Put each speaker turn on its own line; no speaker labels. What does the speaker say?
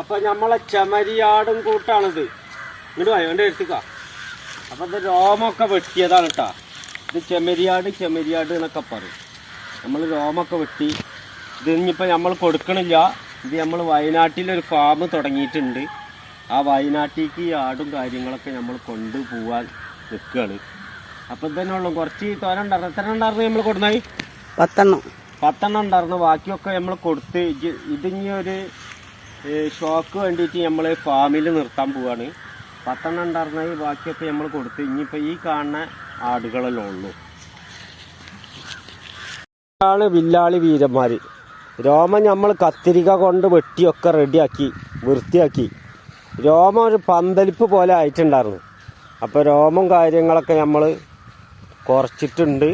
അപ്പൊ നമ്മളെ ചെമരിയാടും കൂട്ടാണിത്. ഇങ്ങോട്ട് വയോണ്ട് എടുത്തുക്ക. അപ്പൊ ഇത് രോമൊക്കെ വെട്ടിയതാണ് കേട്ടാ ഇത് ചെമരിയാട് ചെമരിയാട് എന്നൊക്കെ പറയും. നമ്മൾ രോമൊക്കെ വെട്ടി. ഇത് ഇനിയിപ്പോൾ നമ്മൾ കൊടുക്കണില്ല. ഇത് നമ്മൾ വയനാട്ടിലൊരു ഫാം തുടങ്ങിയിട്ടുണ്ട്. ആ വയനാട്ടിലേക്ക് ഈ ആടും കാര്യങ്ങളൊക്കെ നമ്മൾ കൊണ്ടുപോകാൻ നിൽക്കുകയാണ് അപ്പം തന്നെ ഉള്ളു. കുറച്ച് തോന ഉണ്ടായിരുന്നു. എത്ര ഉണ്ടായിരുന്നു നമ്മൾ കൊടുന്നായി
പത്തെണ്ണം.
പത്തെണ്ണം ഉണ്ടായിരുന്നു. ബാക്കിയൊക്കെ നമ്മൾ കൊടുത്ത് ഇത് ഒരു ഷോക്ക് വേണ്ടിയിട്ട് നമ്മൾ ഫാമിൽ നിർത്താൻ പോവാണ്. പത്തെണ്ണം ഉണ്ടായിരുന്ന ബാക്കിയൊക്കെ നമ്മൾ കൊടുത്ത് ഇനിയിപ്പോൾ ഈ കാണുന്ന ആടുകളെല്ലാം ഉള്ളൂ. ആണ് വില്ലാളി വീരന്മാർ രോമം നമ്മൾ കത്തിരിക കൊണ്ട് വെട്ടിയൊക്കെ റെഡിയാക്കി വൃത്തിയാക്കി. രോമം ഒരു പന്തലിപ്പ് പോലെ ആയിട്ടുണ്ടായിരുന്നു. അപ്പോൾ രോമം കാര്യങ്ങളൊക്കെ നമ്മൾ കുറച്ചിട്ടുണ്ട്.